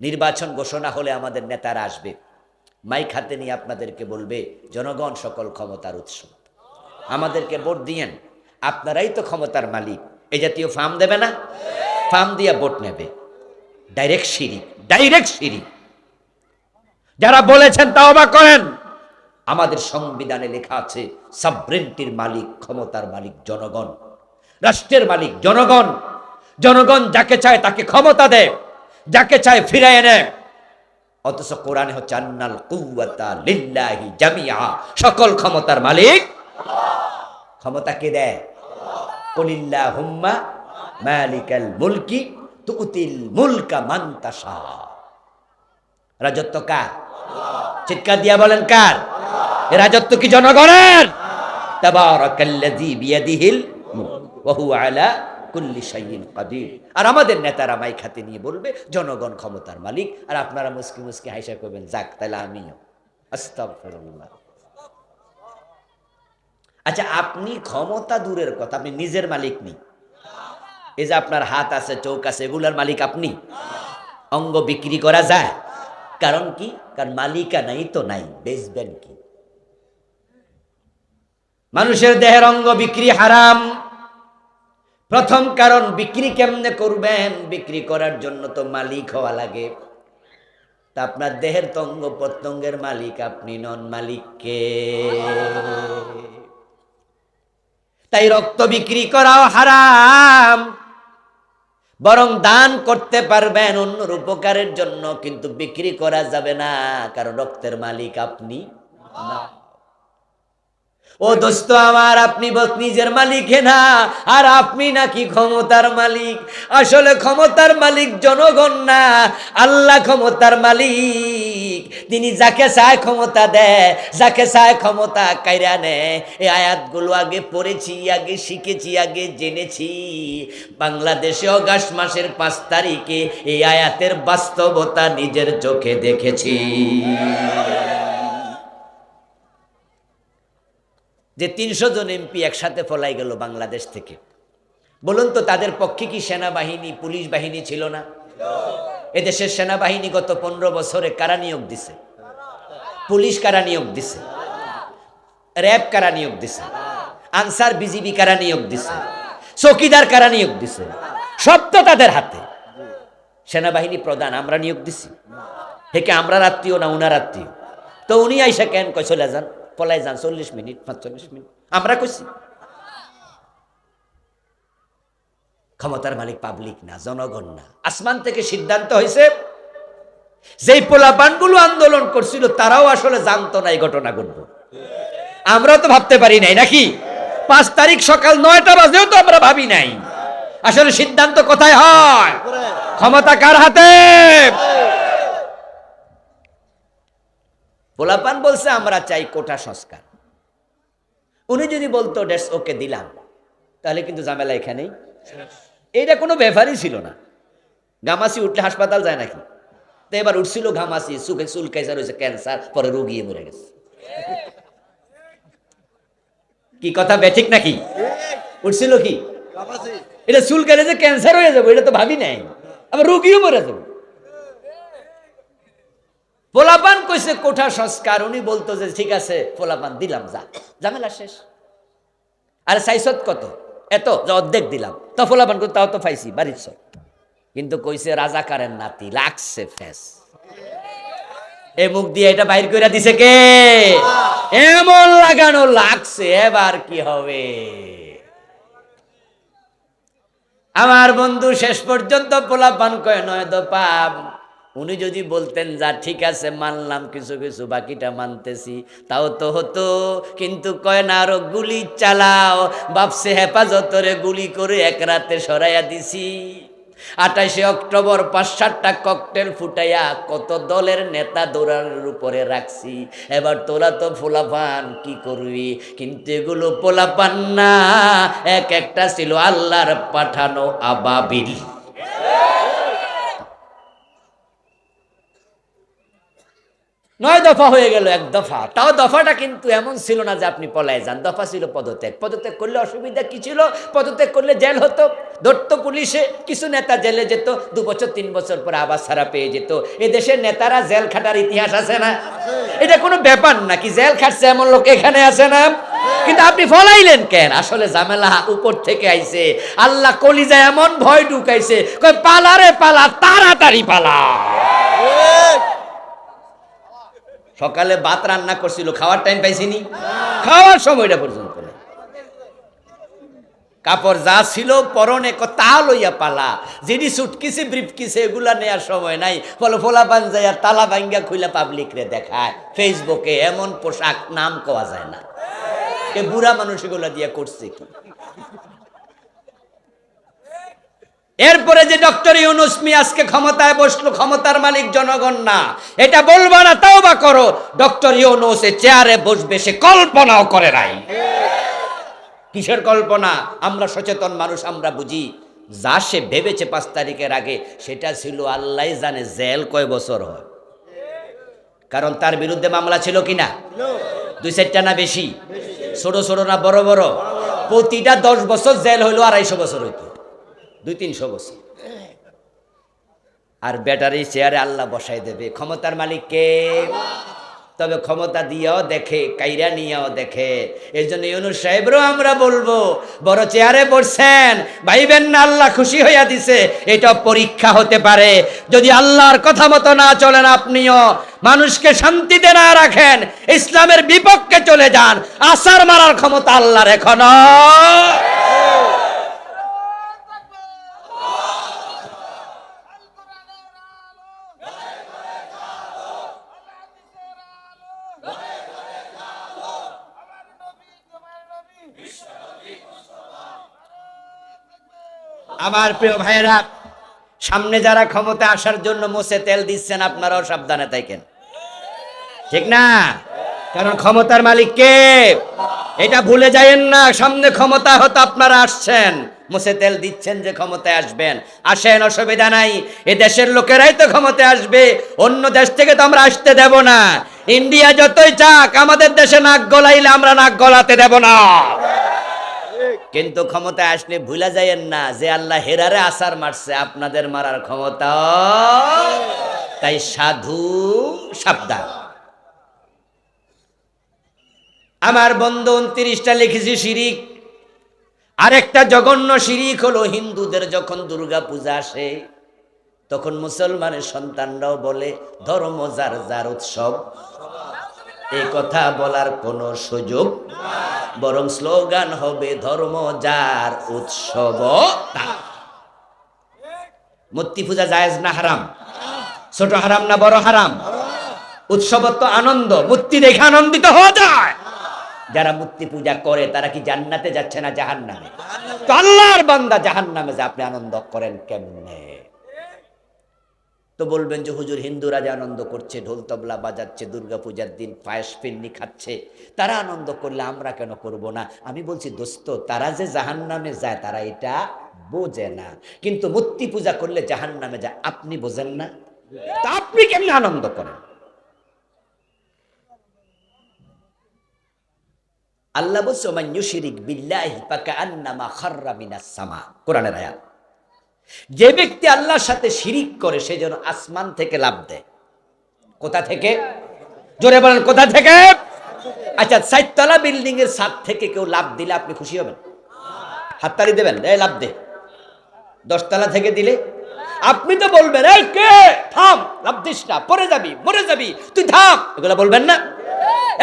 নির্বাচন ঘোষণা হলে আমাদের নেতারা আসবে। মাইক হাতে নিয়ে আপনাদেরকে বলবে, জনগণ সকল ক্ষমতার উৎস। আমাদেরকে ভোট দিয়েন। আপনারাই তো ক্ষমতার মালিক। এই জাতীয় ফার্ম দেবে না? ফার্ম দিয়ে ভোট নেবে। ডাইরেক্ট সিঁড়ি ডাইরেক্ট সিঁড়ি। যারা বলেছেন তা অবাক করেন। আমাদের সংবিধানে লেখা আছে, সাবরেন্টির মালিক, ক্ষমতার মালিক, জনগণ। রাষ্ট্রের মালিক, জনগণ। জনগণ যাকে চায় তাকে ক্ষমতা দেয়। যাকে চায় ফিরায় নেয়। অথচ কোরআনে হচ্ছে আন্নাল কুওয়াতা লিল্লাহি জামিআ। সকল ক্ষমতার মালিক ক্ষমতা কে দেয়? কুলিল্লাহুম্মা মালিকাল মুলকি তুতিল মুলকা মান তাশা। রাজত্ব কার? চিৎকার দিয়া বলেন কার? রাজত্ব কি জনগণের? তাবারাকাল্লাযী বিয়াদিহিল ওয়া হুয়া আলা কুল্লি শাইইন কাদির। আর আমাদের নেতারা মাই খাতে নিয়ে বলবে, জনগণ ক্ষমতার মালিক। আর আপনারা মুস্কি মুস্কি হাইসা করবেন যাক তাহলে আমিও। আচ্ছা আপনি ক্ষমতা দূরের কথা, আপনি নিজের মালিক নেই। এই যে আপনার হাত আছে চৌক আছে, এগুলার মালিক আপনি? অঙ্গ বিক্রি করা যায়। কারণ কি? কারণ মালিকা নাই তো নাই, বেচবেন কি? মানুষের দেহের অঙ্গ বিক্রি হারাম। প্রথম কারণ, বিক্রি কেমনে করবেন? বিক্রি করার জন্য তো মালিক হওয়া লাগে। তা আপনার দেহের তঙ্গ প্রত্যঙ্গের মালিক আপনি নন মালিককে তাই রক্ত বিক্রি করাও হারাম। বরং দান করতে পারবেন অন্যর উপকারের জন্য, কিন্তু বিক্রি করা যাবে না, কারণ রক্তের মালিক আপনি না। ও দোস্ত আমার, আপনি নিজের মালিক না, আর আপনি নাকি ক্ষমতার মালিক। আসলে ক্ষমতার মালিক জনগণ না, আল্লাহ ক্ষমতার মালিক। তিনি যাকে চায় ক্ষমতা দেয়, যাকে চায় ক্ষমতা কাইরা নেয়। এই আয়াতগুলো আগে পড়েছি, আগে শিখেছি, আগে জেনেছি। বাংলাদেশে অগাস্ট মাসের পাঁচ তারিখে এই আয়াতের বাস্তবতা নিজের চোখে দেখেছি। যে তিনশো জন এমপি একসাথে ফলাই গেল বাংলাদেশ থেকে। বলুন তো, তাদের পক্ষে কি সেনাবাহিনী, পুলিশ বাহিনী ছিল না? এদেশের সেনাবাহিনী গত পনেরো বছরে কারা নিয়োগ দিছে? পুলিশ কারা নিয়োগ দিছে? র্যাব কারা নিয়োগ দিছে? আনসার বিজিবি কারা নিয়োগ দিছে? চৌকিদার কারা নিয়োগ দিছে? সব তো তাদের হাতে। সেনাবাহিনী প্রধান, আমরা নিয়োগ দিছি। হেকে আমরা আত্মীয় না, উনার আত্মীয় তো উনি আইসা কেন কয় চলে যান? পলাই যান, চল্লিশ মিনিট পাঁচচল্লিশ মিনিট। আমরা কইছি। ক্ষমতার মালিক পাবলিক না, জনগণ না। আসমান থেকে সিদ্ধান্ত হয়েছে যেই পোলাপানগুলো আন্দোলন করছিল, তারাও আসলে জানতো না এই ঘটনা ঘটবো। আমরা তো ভাবতে পারি নাই, নাকি? পাঁচ তারিখ সকাল নয়টা বাজেও তো আমরা ভাবি নাই। আসলে সিদ্ধান্ত কোথায় হয়? ক্ষমতা কার হাতে পোলাপান বলছে আমরা চাই কোটা সংস্কার। উনি যদি বলতো ডেস ওকে দিলাম। তাহলে কিন্তু ঝামেলা এখানেই। এইটা কোনো ব্যাপারই ছিল না। গামাসি উঠলে হাসপাতাল যায় নাকি? তো এবার উঠছিল ঘামাসি সুখে চুল ক্যান্সার হয়েছে ক্যান্সার পরে রুগিয়ে মরে গেছে। কি কথা বেঠিক নাকি? উঠছিল কি? এটা চুল কেটে যে ক্যান্সার হয়ে যাব এটা তো ভাবি নাই। আবার রুগীও মরে যাব। পোলাপান কইছে কোঠা সংস্কার উনি বলতো যে ঠিক আছে পোলাপান দিলাম যা। ঝামেলা শেষ। আরে সাইসত কত? এত যে অর্ধেক দিলাম। তো পোলাপান কই, তাও তো পাইছি বাড়ির সব। কিন্তু কইছে রাজাকারের নাতি লাগছে ফেস। এ মুখ দিয়ে এটা বাইর করে দিছে কে? এমন লাগানো লাগছে এবার কি হবে? আমার বন্ধু শেষ পর্যন্ত পোলাপান কয় নয় তো পাপ। উনি যদি বলতেন, যা, ঠিক আছে, মানলাম, কিছু কিছু বাকিটা মানতেছি, তাও তো হতো। কিন্তু কয় না, আরও গুলি চালাও বাপসে হেফাজতরে গুলি করে এক রাতে সরাইয়া দিছি। আঠাশে অক্টোবর পাঁচ, সাতটা ককটেল ফুটাইয়া কত দলের নেতা দৌড়ানোর উপরে রাখছি। এবার তোরা তো ফোলাপান কি করবি? কিন্তু এগুলো পোলাপান না, এক একটা ছিল আল্লাহর পাঠানো আবাবিল। নয় দফা হয়ে গেল এক দফা। তাও দফাটা কিন্তু এমন ছিল না যে আপনি পলায় যান। দফা ছিল পদত্যাগ। পদত্যাগ করলে অসুবিধা কি ছিল? পদত্যাগ করলে জেল হতো। ধরতো পুলিশে। কিছু নেতা জেলে যেত। দু বছর, তিন বছর পরে আবার ছাড়া পেয়ে যেত। এ দেশের নেতারা জেল খাটার ইতিহাস আছে না? এটা কোনো ব্যাপার না কি জেল খাটছে এমন লোক এখানে আছে না? কিন্তু আপনি ফলাইলেন কেন? আসলে ঝামেলা উপর থেকে আইছে। আল্লাহ কলিজা এমন ভয় ঢুকাইছে। পালারে পালা তাড়াতাড়ি পালা। সকালে ভাত রান্না করছিল, খাওয়ার টাইম পাইছিনি? খাওয়ার সময়টা পর্যন্ত। কাপড় যা ছিল পরনে তা লইয়া পালা। যিনি সুটকিসে, ব্রিফকিসে এগুলা নেওয়ার সময় নাই। ফলে ফোলা পাঞ্জাইয়া তালা ভাঙ্গা খুইলা পাবলিক রে দেখায়। ফেসবুকে এমন পোশাক নাম কওয়া যায় না। এ বুড়া মানুষ এগুলা দিয়া করছে কি? এরপরে যে ডক্টর ইউনুস মি আজকে ক্ষমতায় বসল, ক্ষমতার মালিক জনগণ না। এটা বলব না তাও বা করো। ডক্টর ইউনুস এ চেয়ারে বসবে, সে কল্পনাও করে নাই। কিসের কল্পনা? আমরা সচেতন মানুষ, আমরা বুঝি। যা সে ভেবেছে পাঁচ তারিখের আগে, সেটা ছিল আল্লাহ জানে জেল কয় বছর হয়। কারণ তার বিরুদ্ধে মামলা ছিল কিনা দুই চারটা না বেশি? ছোট ছোট না বড় বড়? প্রতিটা দশ বছর জেল হইল আড়াইশো বছর হইতো। দুই তিনশো বছর। আর ব্যাটারি চেয়ারে আল্লাহ বসাই দেবে। ক্ষমতার মালিককে তবে ক্ষমতা দিয়েও দেখে, কাইরা নিয়েও দেখে। এই জন্য ইউনুস সাহেবরও আমরা বলব, বড় চেয়ারে বসছেন, ভাইবেন না, আল্লাহ খুশি হইয়া দিছে। এটা পরীক্ষা হতে পারে। যদি আল্লাহর কথা মতো না চলেন আপনিও, মানুষকে শান্তিতে না রাখেন, ইসলামের বিপক্ষে চলে যান, আসার মারার ক্ষমতা আল্লাহর এখনও। আমার প্রিয় ভাইয়েরা, সামনে যারা ক্ষমতা আসার জন্য মোছে তেল দিচ্ছেন, আপনারাও সাবধানে থাকেন। ঠিক না? কারণ ক্ষমতার মালিক কে? এটা ভুলে যায়েন না, সামনে ক্ষমতা হতো আপনারা আসছেন। মুছে তেল দিচ্ছেন যে ক্ষমতায় আসবেন। আসেন, অসুবিধা নাই। এ দেশের লোকেরাই তো ক্ষমতায় আসবে। অন্য দেশ থেকে তো আমরা আসতে দেব না। ইন্ডিয়া যতই চাক, আমাদের দেশে নাক গলাইলে আমরা নাক গলাতে দেব না। কিন্তু ক্ষমতায় আসলে ভুলা যায়েন না যে আল্লাহ হেরারে আসার মারছে, আপনাদের মারার ক্ষমতা। তাই সাধু সাবধান। আমার বন্ধু উনত্রিশটা লিখেছি শিরিক। আরেকটা জঘন্য শিরিক হলো হিন্দুদের যখন দুর্গা পূজা আসে, তখন মুসলমানের সন্তানরাও বলে, ধর্ম যার যার উৎসব। এই কথা বলার কোনো সুযোগ বরং স্লোগান হবে ধর্ম যার উৎসব মূর্তি পূজা জায়েজ না হারাম? ছোট হারাম না বড় হারাম? উৎসব তো আনন্দ মূর্তি দেখে আনন্দিত হওয়া যায়। যারা মূর্তি পূজা করে, তারা কি জান্নাতে যাচ্ছে না জাহান নামে তো আল্লাহর বান্দা জাহান নামে যে আপনি আনন্দ করেন কেমনে? তো বলবেন যে হুজুর হিন্দুরা যে আনন্দ করছে, ঢোল তবলা বাজাচ্ছে দুর্গা পূজার দিন পায়েস পিন্নি খাচ্ছে, তারা আনন্দ করলে আমরা কেন করব না? আমি বলছি, দোস্ত, তারা যে জাহান নামে যায়, তারা এটা বোঝে না। কিন্তু মূর্তি পূজা করলে জাহান নামে যায়, আপনি বোঝেন না? তা আপনি কেমনে আনন্দ করেন? আল্লাহ বলছে বিল্লাহি ফাকান্নামা খাররা মিনাস সামা। কোরআনের আয়াত। যে ব্যক্তি আল্লাহর সাথে শিরিক করে, সে যেন আসমান থেকে লাভ দেয়। কোথা থেকে? জোরে বলেন, কোথা থেকে? আচ্ছা সাইতলা বিল্ডিং এর ছাদ থেকে কেউ লাভ দিলে আপনি খুশি হবেন? হাততালি দেবেন? এ, লাভ দে। দশতলা থেকে দিলে? আপনি তো বলবেন, এই কে? থাম, লাভ দিস না পরে যাবি, মরে যাবি, তুই থাম। এগুলো বলবেন না?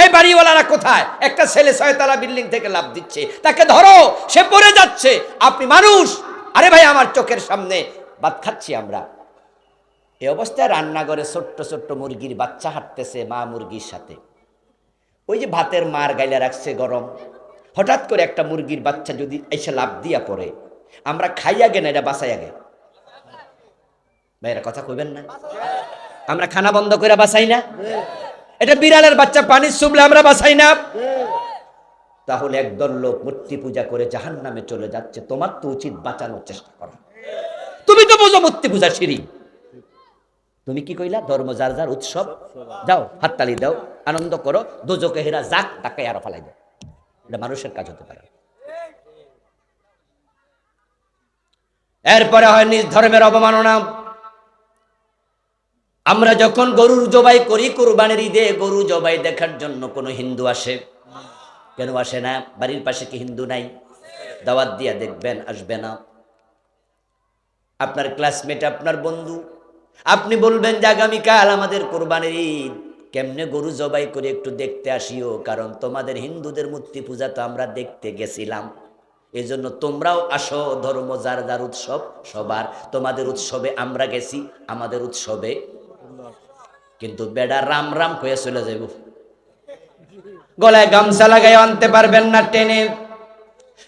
এই বাড়িওয়ালারা কোথায়? একটা ছেলে ছয়তলা বিল্ডিং থেকে লাভ দিচ্ছে, তাকে ধরো, সে পড়ে যাচ্ছে, আপনি মানুষ। আরে ভাই, আমার চোখের সামনে ভাত খাচ্ছি আমরা। এই অবস্থায় রান্নাঘরে ছোট্ট ছোট্ট মুরগির বাচ্চা হাঁটতেছে মা মুরগির সাথে। ওই যে ভাতের মার গাইলে রাখছে গরম। হঠাৎ করে একটা মুরগির বাচ্চা যদি এসে লাভ দিয়া পড়ে, আমরা খাই আগে না, এটা বাসাই আগে? ভাইয়েরা, কথা কইবেন না। আমরা খানা বন্ধ করে বাসাই না? এটা বিড়ালের বাচ্চা পানি চুবলে আমরা বাসাই না? তাহলে একদল লোক মূর্তি পূজা করে জাহান নামে চলে যাচ্ছে। তোমার তো উচিত বাঁচানোর চেষ্টা করা। তুমি তো বোঝো মূর্তি পূজা সিঁড়ি। তুমি কি কইলা? ধর্ম যার যার উৎসব। যাও হাততালি দাও, আনন্দ করো, দোজকে হেরা যাক, তাকে আরও ফালাই দাও। এটা মানুষের কাজ হতে পারে। এরপরে হয় নিজ ধর্মের অবমাননা। আমরা যখন গরুর জবাই করি, কোরবানির ঈদে গরু জবাই দেখার জন্য কোনো হিন্দু আসে। কেন আসে না? বাড়ির পাশে কি হিন্দু নাই? দাওয়াত দিয়া দেখবেন, আসবে না। আপনার ক্লাসমেট আপনার বন্ধু, আপনি বলবেন যে আগামীকাল আমাদের কোরবানির ঈদ। কেমনে গরু জবাই করে একটু দেখতে আসিও, কারণ তোমাদের হিন্দুদের মূর্তি পূজা তো আমরা দেখতে গেছিলাম। এই জন্য তোমরাও আসো, ধর্ম যার যার উৎসব, সবার। তোমাদের উৎসবে আমরা গেছি, আমাদের উৎসবে। কিন্তু বেডা রাম রাম হয়ে চলে যাইব। গলায় গামছা লাগাই আনতে পারবেন না টেনে।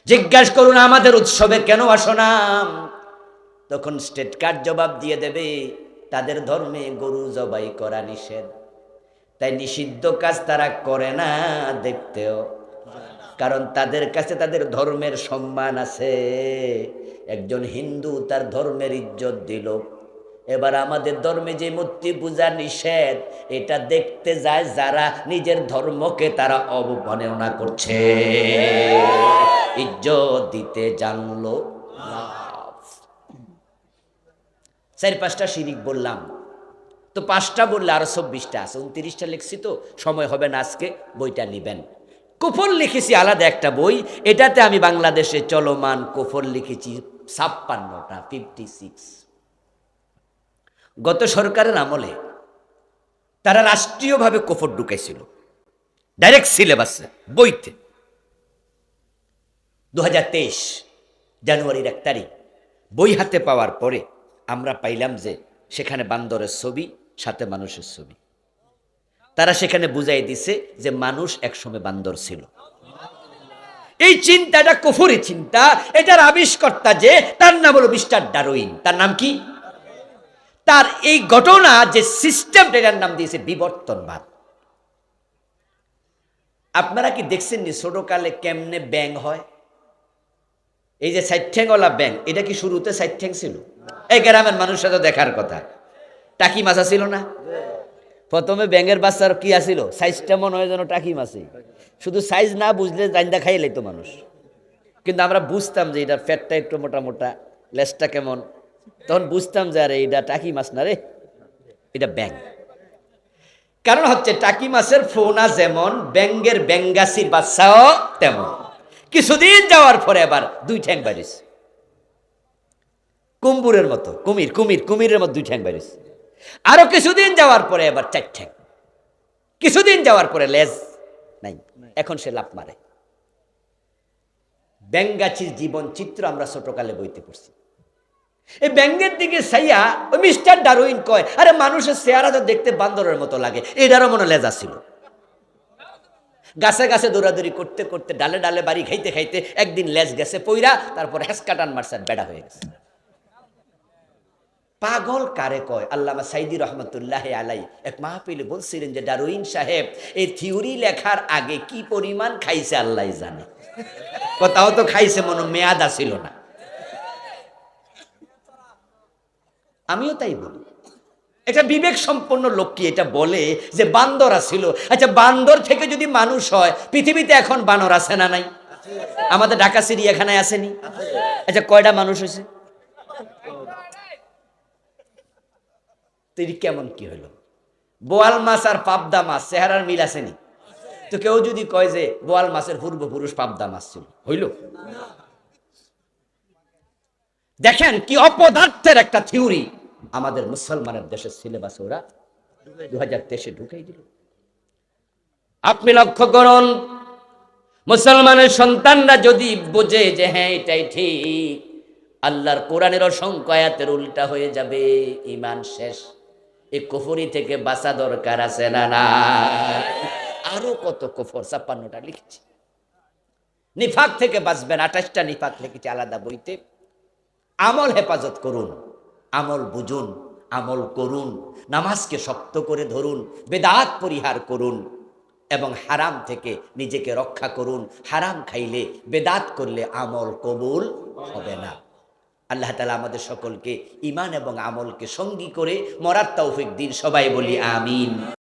জিজ্ঞাসা করুন, আমাদের উৎসবে কেন আসো না? তখন স্টেট কার্ড জবাব দিয়ে দেবে, তাদের ধর্মে গরু জবাই করা নিষেধ। তাই নিষিদ্ধ কাজ তারা করে না দেখতেও। কারণ তাদের কাছে তাদের ধর্মের সম্মান আছে। একজন হিন্দু তার ধর্মের ইজ্জত দিল। এবার আমাদের ধর্মে যে মূর্তি পূজা নিষেধ, এটা দেখতে যায় যারা নিজের ধর্মকে তারা অবমাননা করছে। ইজ্জত দিতে জানলো চার পাঁচটা শিরিক বললাম। তো পাঁচটা বললে আরও চব্বিশটা আছে, উনত্রিশটা লিখছি তো, সময় হবে না আজকে, বইটা নিবেন। কুফর লিখেছি, আলাদা একটা বই, এটাতে আমি বাংলাদেশে চলমান কুফর লিখেছি, ছাপ্পান্নটা ফিফটি সিক্স গত সরকারের আমলে তারা রাষ্ট্রীয়ভাবে কুফর ঢুকাইছিল। ডাইরেক্ট সিলেবাসে বইতে। দু হাজার তেইশ জানুয়ারির এক তারিখ, বই হাতে পাওয়ার পরে আমরা পাইলাম যে সেখানে বান্দরের ছবি, সাথে মানুষের ছবি। তারা সেখানে বুঝাই দিছে যে মানুষ একসময় বান্দর ছিল। এই চিন্তাটা কুফুরি চিন্তা, এটার আবিষ্কর্তা যে, তার নাম হলো মিস্টার ডারউইন। তার নাম কি? তার এই ঘটনা যে সিস্টেম এটার নাম দিয়েছে বিবর্তনবাদ। আপনারা কি দেখছেন নি ছোটকালে কেমনে ব্যাং হয়? এই যে সাইঠ্যাংওয়ালা ব্যাং এটা কি শুরুতে সাইঠ্যাং ছিল? এই গ্রামের মানুষের তো দেখার কথা। টাকি মাছা ছিল না? প্রথমে ব্যাঙের বাচ্চার কি আসিল সাইজটা মনে হয় যেন টাকি মাছে। শুধু সাইজ না বুঝলে জাইন্দা খাই লাইতো মানুষ। কিন্তু আমরা বুঝতাম যে এটা ফ্যাটটা একটু মোটা মোটা লেজটা কেমন তখন বুঝতাম যে আরে এটা টাকি মাছ না রে, এটা ব্যাং কারণ হচ্ছে টাকি মাছের ফোনা যেমন ব্যাঙ্গের ব্যাঙ্গাসির বাচ্চাও তেমন। কিছুদিন যাওয়ার পরে আবার দুই ঠ্যাং বাড়িস কুম্বুরের মতো, কুমির কুমির, কুমিরের মতো দুই ঠ্যাং বাড়িস আরও কিছুদিন যাওয়ার পরে আবার চার ঠ্যাং। কিছুদিন যাওয়ার পরে লেজ নাই, এখন সে লাভ মারে। ব্যাঙ্গাচির জীবন চিত্র আমরা ছোটকালে বইতে পড়ছি। এই ব্যাঙ্গের দিকে সাইয়া ওই মিস্টার ডারউইন কয়, আরে মানুষের চেহারা তো দেখতে বান্দরের মতো লাগে। এটারও মনে লেজা ছিল। গাছে গাছে দৌড়াদৌড়ি করতে করতে ডালে ডালে বাড়ি খাইতে খাইতে একদিন লেজ গেছে পইরা তারপর হেসকাটান মারছেন বেড়া হয়ে গেছে। পাগল কারে কয়? আল্লামা সাইদি রহমতুল্লাহ আলাই এক মাহফিলে বলছিলেন যে ডারুইন সাহেব, এই থিওরি লেখার আগে কি পরিমাণ খাইছে আল্লাহ জানে? কোথাও তো খাইছে, মনে মেয়াদ আসিল না। আমিও তাই বলি। এটা বিবেক সম্পন্ন লোক কি এটা বলে যে বান্দর ছিল আচ্ছা বান্দর থেকে যদি মানুষ হয়, পৃথিবীতে এখন বানর আছে না নাই? আমাদের ঢাকা চিড়িয়াখানায় আসেনি? আচ্ছা কয়টা মানুষ হয়েছে? তুই কেমন কি হলো বোয়াল মাছ আর পাবদা মাছ, চেহারার মিল আসেনি? তো কেউ যদি কয় যে বোয়াল মাছের পূর্বপুরুষ পাবদা মাছ ছিল, হইল? দেখেন কি অপদার্থের একটা থিওরি। আমাদের মুসলমানের দেশের সিলেবাসে ওরা দু হাজার তেইশে ঢুকাই দিল। আপনি লক্ষ্য করুন, মুসলমানের সন্তানরা যদি বোঝে যে হ্যাঁ এটাই ঠিক, আল্লাহর কোরআনের অসংখ্য আয়াতের উল্টা হয়ে যাবে ইমান শেষ। এই কুফরি থেকে বাঁচা দরকার আছে না না আরও কত কুফর, ছাপ্পান্নটা লিখেছি। নিফাক থেকে বাঁচবেন, আঠাশটা নিফাক লিখেছি, আলাদা বইতে। আমল হেফাজত করুন। আমল বুঝুন, আমল করুন, নামাজকে শক্ত করে ধরুন, বেদাত পরিহার করুন এবং হারাম থেকে নিজেকে রক্ষা করুন। হারাম খাইলে, বেদাত করলে আমল কবুল হবে না। আল্লাহ তালা আমাদের সকলকে ইমান এবং আমলকে সঙ্গী করে মরার তৌফিক দিন। সবাই বলি আমিন।